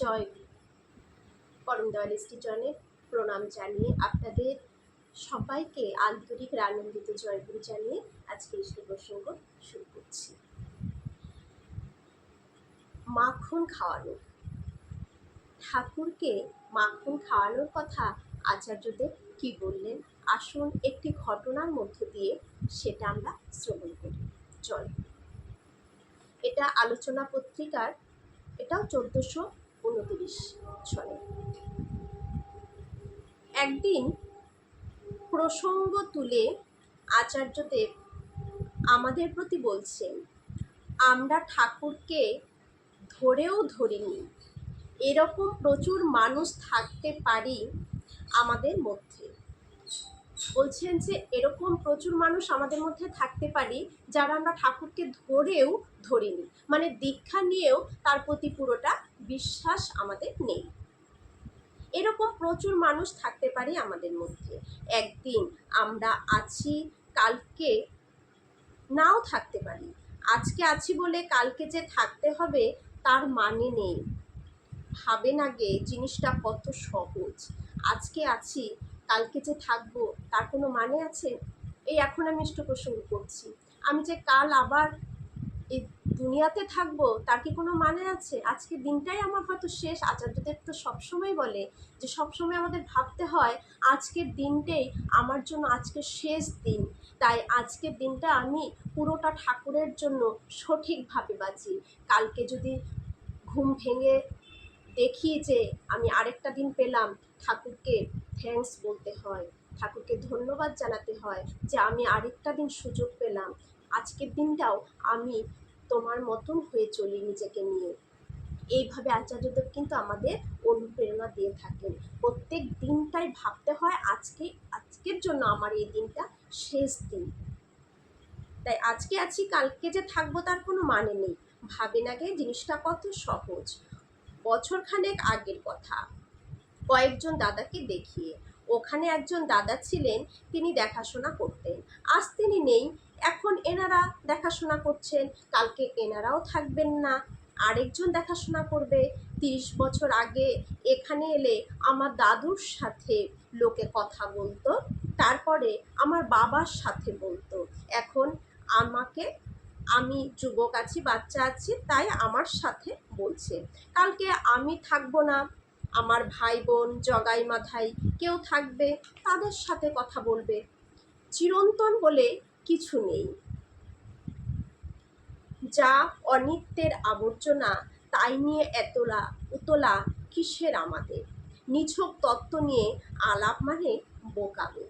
জয় পরম দয়াল স্টিচনে প্রণাম জানিয়ে আপনাদের সবাইকে আন্তরিক আনন্দিত জয়গুরু জানিয়ে আজকে ইষ্ট প্রসঙ্গ শুরু করছি। মাখন খাওয়ানো। ঠাকুরকে মাখন খাওয়ানোর কথা আচার্যদেব কি বললেন? আসুন একটি ঘটনার মধ্য দিয়ে সেটা আমরা শ্রবণ করি। জয়। এটা আলোচনা পত্রিকার, এটাও চোদ্দোশো একদিন প্রসঙ্গ তুলে আচার্যদেব আমাদের প্রতি বলছেন, আমরা ঠাকুরকে ধরেও ধরিনি। এরকম প্রচুর মানুষ থাকতে পারি আমাদের মধ্যে। বলছেন যে, এরকম প্রচুর মানুষ আমাদের মধ্যে থাকতে পারি যারা আমরা ঠাকুরকে ধরেও ধরিনি। মানে দীক্ষা নিয়েও তার প্রতি পুরোটা বিশ্বাস আমাদের নেই। এরকম প্রচুর মানুষ থাকতে পারি আমাদের মধ্যে। একদিন আমরা আছি, কালকে নাও থাকতে পারি। আজকে আছি বলে কালকে যে থাকতে হবে, তার মানে নেই। ভাবেন আগে, জিনিসটা কত সহজ। আজকে আছি, কালকে যে থাকব, তার কোনো মানে আছে? এই এখন আমি ইষ্ট প্রসঙ্গ করছি। আমি যে কাল আবার দুনিয়াতে থাকব, তার কি কোনো মানে আছে? আজকে দিনটাই আমার হয়তো শেষ। আচার্যদের তো সবসময় বলে যে, সবসময় আমাদের ভাবতে হয়, আজকের দিনটাই আমার জন্য আজকের শেষ দিন। তাই আজকের দিনটা আমি পুরোটা ঠাকুরের জন্য সঠিকভাবে বাঁচি। কালকে যদি ঘুম ভেঙে দেখি যে, আমি আরেকটা দিন পেলাম, ঠাকুরকে থ্যাঙ্কস বলতে হয়, ঠাকুরকে ধন্যবাদ জানাতে হয় যে, আমি আরেকটা দিন সুযোগ পেলাম। আজকের দিনটাও আমি তোমার মতন হয়ে চলি নিজেকে নিয়ে। এইভাবে আচার্যদেব কিন্তু আমাদের অনুপ্রেরণা দিয়ে থাকেন। প্রত্যেক দিনটাই ভাবতে হয়, আজকে, আজকের জন্য আমার এই দিনটা শেষ দিন। তাই আজকে আছি, কালকে যে থাকব তার কোনো মানে নেই। ভাবেন আগে, জিনিসটা কত সহজ। বছরখানেক আগের কথা। কয়েকজন দাদাকে দেখিয়ে। ওখানে একজন দাদা ছিলেন, তিনি দেখাশোনা করতেন। আজ তিনি নেই এখন এনারা দেখাশোনা করছেন, কালকে এনারাও থাকবেন না। আরেকজন দেখাশোনা করবে। তিরিশ বছর আগে এখানে এলে আমার দাদুর সাথে লোকে কথা বলতো, তারপরে আমার বাবার সাথে বলতো। এখন আমাকে, আমি যুবক আছি, বাচ্চা আছি, তাই আমার সাথে বলছে। কালকে আমি থাকব না, আমার ভাই বোন জগাই মাথাই কেউ থাকবে, তাদের সাথে কথা বলবে। চিরন্তন বলে কিছু নেই। যা অনিত্যের আবর্জনা, তাই নিয়ে এতলা, উতলা কিসের আমাদের? নিছক তত্ত্ব নিয়ে আলাপ মানে বোকাবে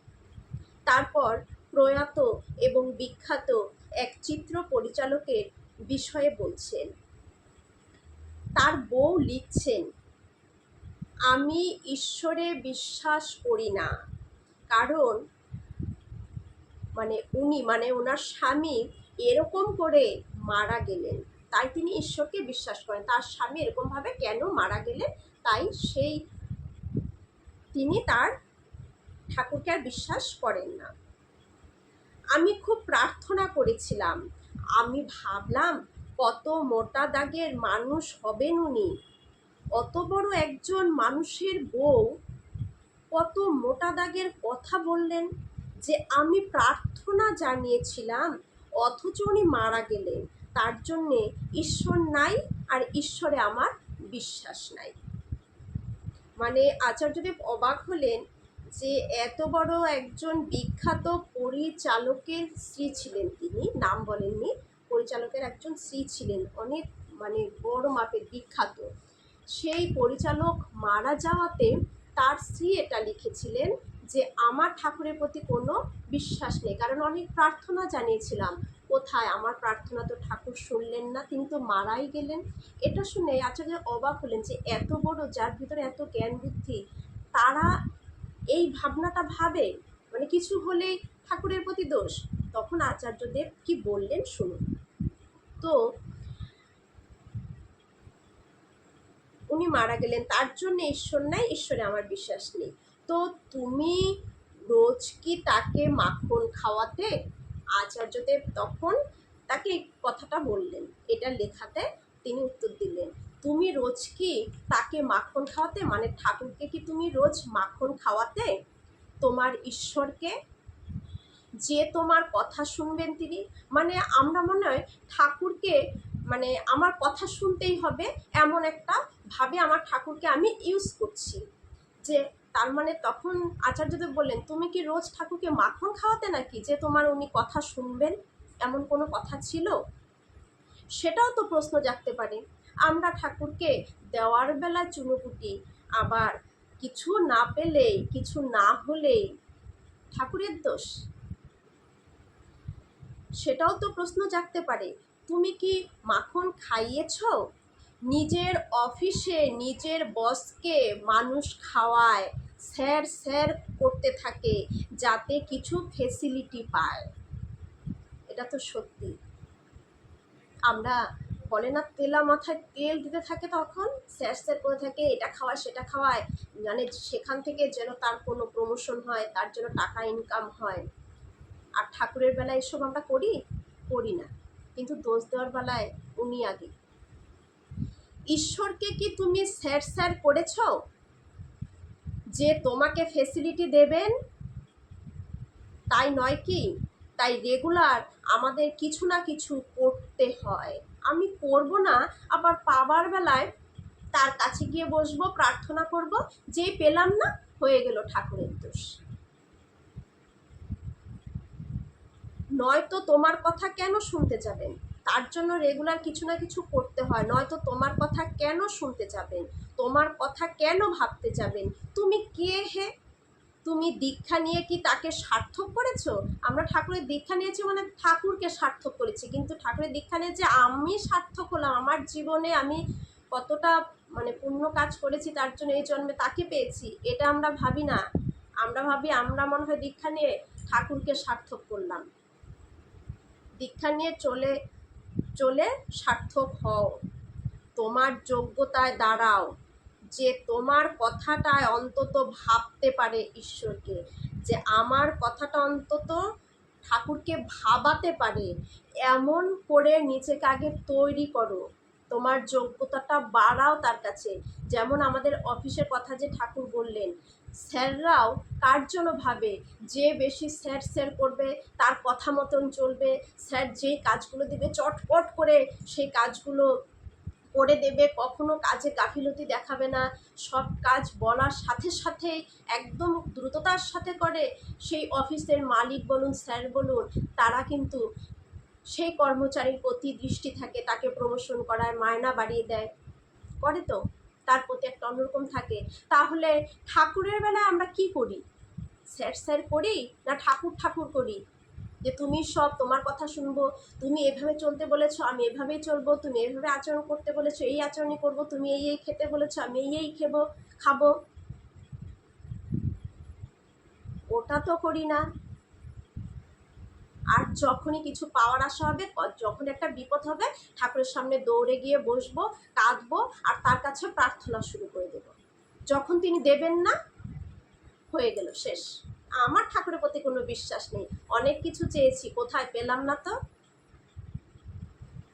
তারপর প্রয়াত এবং বিখ্যাত এক চিত্র পরিচালকের বিষয়ে বলছেন, তার বউ লিখছেন, আমি ঈশ্বরে বিশ্বাস করি না, কারণ মানে উনি মানে ওনার স্বামী এরকম করে মারা গেলেন। তাই তিনি ঈশ্বরকে বিশ্বাস করেন। তার স্বামী এরকমভাবে কেন মারা গেলেন? তাই সেই তিনি তার ঠাকুরকে আর বিশ্বাস করেন না। আমি খুব প্রার্থনা করেছিলাম। আমি ভাবলাম, কত মোটা দাগের মানুষ হবেন উনি। অত বড় একজন মানুষের বউ কত মোটা দাগের কথা বললেন। যে আমি প্রার্থনা জানিয়েছিলাম, অথচ উনি মারা গেলেন। তার জন্যে ঈশ্বর নাই আর ঈশ্বরে আমার বিশ্বাস নাই। মানে আচার্যদেব অবাক হলেন যে এত বড় একজন বিখ্যাত পরিচালকের স্ত্রী ছিলেন তিনি, নাম বলেননি, পরিচালকের একজন স্ত্রী ছিলেন, অনেক মানে বড় মাপের বিখ্যাত। সেই পরিচালক মারা যাওয়াতে তার স্ত্রী এটা লিখেছিলেন যে আমার ঠাকুরের প্রতি কোনো বিশ্বাস নেই। কারণ অনেক প্রার্থনা জানিয়েছিলাম, কোথায়? আমার প্রার্থনা তো ঠাকুর শুনলেন না তিনি তো মারাই গেলেন। এটা শুনে আচার্য অবাক হলেন যে এত বড়, যার ভিতরে এত জ্ঞান বুদ্ধি, তারা এই ভাবনাটা ভাবে? মানে কিছু হলেই ঠাকুরের প্রতি দোষ। তখন আচার্যদেব কি বললেন শুনুন। তো উনি মারা গেলেন, তার জন্য ঈশ্বর নাই, ঈশ্বরে আমার বিশ্বাস নেই। তো তুমি রোজ কি তাকে মাখন খাওয়াতে? আচার্যদেব তখন তাকে কথাটা বললেন। এটা লেখাতে তিনি উত্তর দিলেন, তুমি রোজ কি তাকে মাখন খাওয়াতে? মানে ঠাকুরকে কি তুমি রোজ মাখন খাওয়াতে? তোমার ঈশ্বরকে? যে তোমার কথা শুনবেন তিনি। মানে আমরা মনে হয় ঠাকুরকে মানে আমার কথা শুনতেই হবে এমন একটা ভাবে আমার ঠাকুরকে আমি ইউজ করছি যে তার মানে তখন আচার্যদেব বললেন, তুমি কি রোজ ঠাকুরকে মাখন খাওয়াতে নাকি যে তোমার উনি কথা শুনবেন? এমন কোনো কথা ছিল? সেটাও তো প্রশ্ন জাগতে পারে। আমরা ঠাকুরকে দেওয়ার বেলা চুনোপুটি আবার কিছু না পেলেই কিছু না হলেই ঠাকুরের দোষ। সেটাও তো প্রশ্ন জাগতে পারে। তুমি কি মাখন খাইয়েছ? নিজের অফিসে, নিজের বসকে মানুষ খাওয়ায় স্যার স্যার করতে থাকে যাতে কিছু ফেসিলিটি পায়। এটা তো সত্যি। আমরা বলে না, তেলা মাথায় তেল দিতে থাকে তখন, স্যার স্যার করে থাকে, এটা খাওয়ায়, সেটা খাওয়ায়। মানে সেখান থেকে যেন তার কোনো প্রমোশন হয়, তার জন্য টাকা ইনকাম হয়। আর ঠাকুরের বেলায় এসব আমরা করি? করি না। কিন্তু দোষ দেওয়ার বেলায় উনি আগে। ঈশ্বরকে কি তুমি স্যার স্যার করেছ? যে তোমাকে ফেসিলিটি দেবেন, তাই নয় কি? তাই রেগুলার আমাদের কিছু না কিছু করতে হয়। আমি করব না, আবার পাবার বেলায় তার কাছে গিয়ে বসবো, প্রার্থনা করব, যে পেলাম না, হয়ে গেল ঠাকুরের দোষ। নয়তো তোমার কথা কেন শুনতে যাবেন? তার জন্য রেগুলার কিছু না কিছু করতে হয়। নয়তো তোমার কথা কেন শুনতে যাবেন? তোমার কথা কেন ভাবতে যাবেন? তুমি কে হে? তুমি দীক্ষা নিয়ে কি তাকে সার্থক করেছ? আমরা ঠাকুরের দীক্ষা নিয়েছি মানে ঠাকুরকে সার্থক করেছি। কিন্তু ঠাকুরের দীক্ষা নিয়ে যে আমি সার্থক হলাম, আমার জীবনে আমি কতটা মানে পুণ্য কাজ করেছি তার জন্য এই জন্মে তাকে পেয়েছি, এটা আমরা ভাবি না। আমরা ভাবি, আমরা মনে হয় দীক্ষা নিয়ে ঠাকুরকে সার্থক করলাম। দীক্ষা নিয়ে চলে চলে সার্থক হও। তোমার যোগ্যতায় দাঁড়াও। যে তোমার কথাটায় অন্তত ভাবতে পারে ঈশ্বরকে, যে আমার কথাটা অন্তত ঠাকুরকে ভাবাতে পারে, এমন করে নিজেকে আগে তৈরি করো। তোমার যোগ্যতাটা বাড়াও তার কাছে। যেমন আমাদের অফিসের কথা যে ঠাকুর বললেন, স্যাররাও কার জন্য ভাবে? যে বেশি স্যার স্যার করবে, তার কথা মতন চলবে, স্যার যেই কাজগুলো দিবে, চটপট করে সেই কাজগুলো করে দেবে, কখনো কাজে গাফিলতি দেখাবে না। সব কাজ বলার সাথে সাথে একদম দ্রুততার সাথে করে। সেই অফিসের মালিক বলুন, স্যার বলুন, তারা কিন্তু সেই কর্মচারীর প্রতি দৃষ্টি থাকে, তাকে প্রমোশন করায়, মায়না বাড়িয়ে দেয়। করে তো, তার প্রতি একটা অন্যরকম থাকে। তাহলে ঠাকুরের বেলায় আমরা কি করি? স্যার স্যার করি না ঠাকুর ঠাকুর করি? যে তুমি সব তোমার কথা শুনব, তুমি এভাবে চলতে বলেছ, আমি এভাবেই চলবো, তুমি এভাবে আচরণ করতে বলেছ, এই আচরণই করব, তুমি এই এই খেতে বলেছ, আমি এই এই খেবো, খাব। ওটা তো করি না। আর যখনই কিছু পাওয়ার আশা হবে যখন একটা বিপদ হবে, ঠাকুরের সামনে দৌড়ে গিয়ে বসবো, কাঁদবো, আর তার কাছে প্রার্থনা শুরু করে দেব। যখন তিনি দেবেন না, হয়ে গেল, শেষ। আমার ঠাকুরের প্রতি কোনো বিশ্বাস নেই। অনেক কিছু চেয়েছি, কোথায় পেলাম না তো?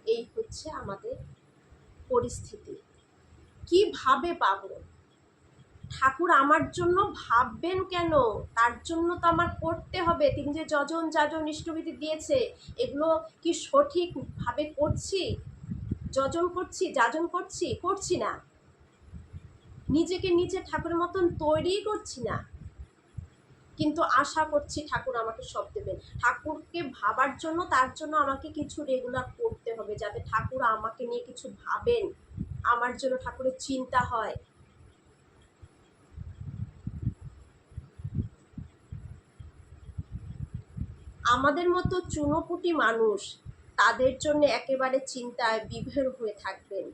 এই হচ্ছে আমাদের পরিস্থিতি। কীভাবে পাবো? ঠাকুর আমার জন্য ভাববেন কেন? তার জন্য তো আমার করতে হবে। তিনি যে যজন যাজন ইষ্টবিধি দিয়েছে, এগুলো কি সঠিকভাবে করছি? যজন করছি, যাজন করছি করছি না। নিজেকে নিজে ঠাকুরের মতন তৈরিই করছি না। কিন্তু আশা করছি ঠাকুর আমাকে সব দেবেন। ঠাকুরকে ভাবার জন্য, তার জন্য আমাকে কিছু রেগুলার করতে হবে, যাতে ঠাকুর আমাকে নিয়ে কিছু ভাবেন। আমার জন্য ঠাকুরের চিন্তা হয়। আমাদের মতো চুনোপুটি মানুষ, তাদের জন্য একেবারে চিন্তায় বিভের হয়ে থাকবেন।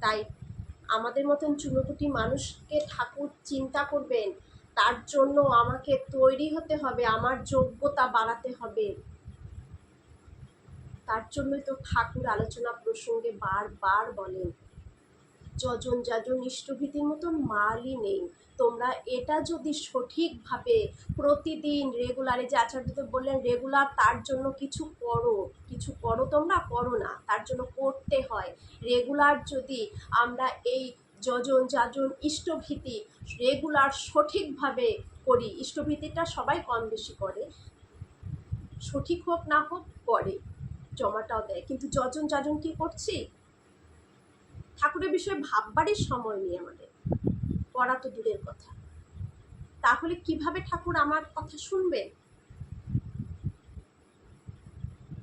তাই আমাদের মতন চুনোপুটি মানুষকে ঠাকুর চিন্তা করবেন। তার জন্য আমাকে তৈরি হতে হবে, আমার যোগ্যতা বাড়াতে হবে। তার জন্যই তো ঠাকুর আলোচনা প্রসঙ্গে বারবার বলেন, যজন যাজন ইষ্টভীতির মতো মালই নেই। তোমরা এটা যদি সঠিকভাবে প্রতিদিন রেগুলারে যে আচার্যদেব বললেন, রেগুলার তার জন্য কিছু করো কিছু করো তোমরা, করো না, তার জন্য করতে হয়। রেগুলার যদি আমরা এই যজন যাজন ইষ্টভীতি রেগুলার সঠিকভাবে করি। ইষ্টভীতিটা সবাই কম বেশি করে। সঠিক হোক না হোক করে, জমাটাও দেয়। কিন্তু যজন যাজন কি করছি? ঠাকুরের বিষয়ে ভাববারই সময় নেই আমাদের। পড়া তো দূরের কথা। তাহলে কীভাবে ঠাকুর আমার কথা শুনবে?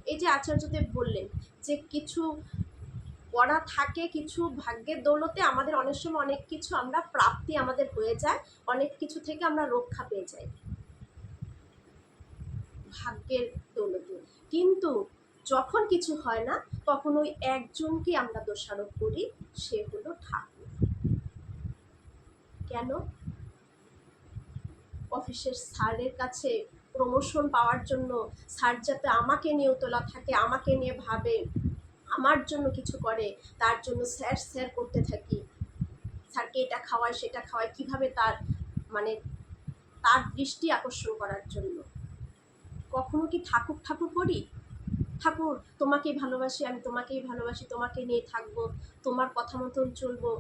এই যে আচার্যদেব বললেন যে কিছু পড়া থাকে কিছু ভাগ্যের দৌলতে, আমাদের অনেক সময় অনেক কিছু আমরা প্রাপ্তি আমাদের হয়ে যায়, অনেক কিছু থেকে আমরা রক্ষা পেয়ে যাই। ভাগ্যের দৌলতে। কিন্তু যখন কিছু হয় না, তখন ওই একজনকে আমরা দোষারোপ করি, সে হলো ঠাকুর। কেন? অফিসের স্যারের কাছে প্রমোশন পাওয়ার জন্য স্যার যাতে আমাকে নিয়ে তোলা থাকে, আমাকে নিয়ে ভাবে আমার জন্য কিছু করে, তার জন্য স্যার স্যার করতে থাকি। স্যারকে এটা খাওয়ায়, সেটা খাওয়ায়, কীভাবে তার মানে তার দৃষ্টি আকর্ষণ করার জন্য। কখনো কি ঠাকুর ঠাকুর করি ঠাকুর, তোমাকেই ভালোবাসি, আমি তোমাকেই ভালোবাসি, তোমাকে নিয়ে থাকব, তোমার কথা মতন চলবো।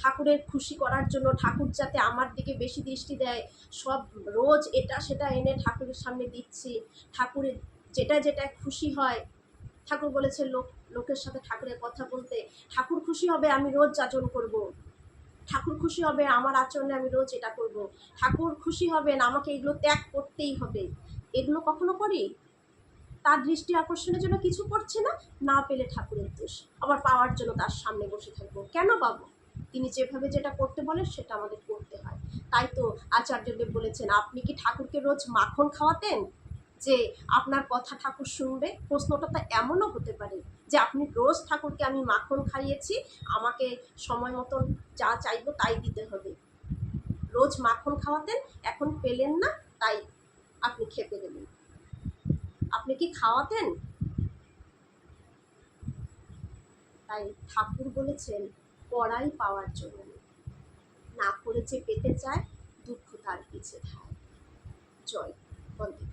ঠাকুরের খুশি করার জন্য ঠাকুর যাতে আমার দিকে বেশি দৃষ্টি দেয়, সব রোজ এটা সেটা এনে ঠাকুরের সামনে দিচ্ছি। ঠাকুরের যেটা যেটা খুশি হয় ঠাকুর বলেছে লোক, লোকের সাথে ঠাকুরের কথা বলতে ঠাকুর খুশি হবে, আমি রোজ যাচন করব। ঠাকুর খুশি হবে, আমার আচরণে আমি রোজ এটা করব। ঠাকুর খুশি হবেন, আমাকে এগুলো ত্যাগ করতেই হবে। এগুলো কখনো করি? তার দৃষ্টি আকর্ষণের জন্য কিছু করছে না না পেলে ঠাকুরের দোষ। আবার পাওয়ার জন্য তার সামনে বসে থাকব। কেন পাবো? তিনি যেভাবে যেটা করতে বলেন সেটা আমাদের করতে হয়। তাই তো আচার্যদেব বলেছেন, আপনি কি ঠাকুরকে রোজ মাখন খাওয়াতেন? যে আপনার কথা ঠাকুর শুনবে, প্রশ্নটা তো এমনও হতে পারে যে আপনি রোজ ঠাকুরকে আমি মাখন খাইয়েছি, আমাকে সময় মতন যা চাইব তাই দিতে হবে। রোজ মাখন খাওয়াতেন, এখন পেলেন না, তাই আপনি খেপে গেলেন। আপনি কি খাওয়াতেন? তাই ঠাকুর বলেছেন, পড়াই পাওয়ার জন্য না। করে যে পেতে চায় দুঃখ তার পিছে ধায়। জয়, বন্দে